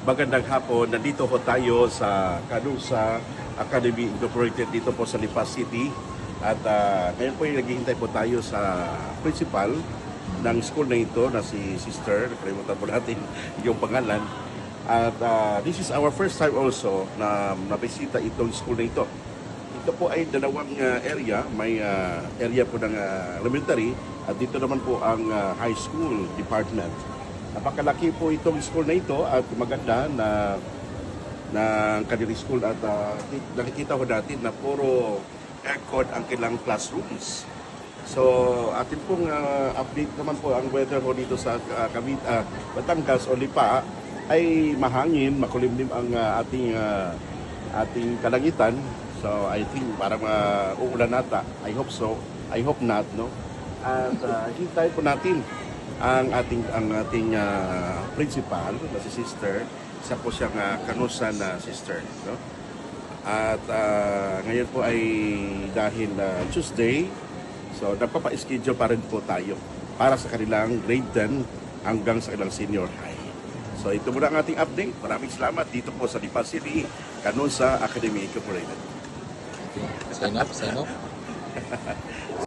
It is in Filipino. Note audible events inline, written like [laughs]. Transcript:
Magandang hapon. Nandito po tayo sa Canusa Academy Incorporated dito po sa Lipas City. At ah, ngayon po ay naghihintay po tayo sa principal ng school na ito na si Sister. Nakalimutan po natin [laughs] yung pangalan. At ah, this is our first time also na nabisita itong school na ito. Ito po ay dalawang ah, area. May ah, area po ng ah, elementary at dito naman po ang ah, high school department. Napakalaki po itong school na ito at maganda na na Kadiri School at ah, nakikita ko natin na puro aircon ang kailang classrooms. So, atin pong ah, update naman po ang weather po dito sa uh, Cavite, ah, Batangas o Lipa ay mahangin, makulimlim ang ah, ating ah, ating kalangitan. So, I think parang uh, uulan nata. I hope so. I hope not, no? At uh, hintay po natin ang ating ang ating ah, principal na si sister isa po siyang uh, kanusan na sister no? At ah, ngayon po ay dahil ah, Tuesday so nagpapa-schedule pa rin po tayo para sa kanilang grade 10 hanggang sa kanilang senior high. So ito muna ang ating update. Maraming salamat dito po sa Lipa City Kanusa Academy Incorporated. Sign up, sign up. [laughs]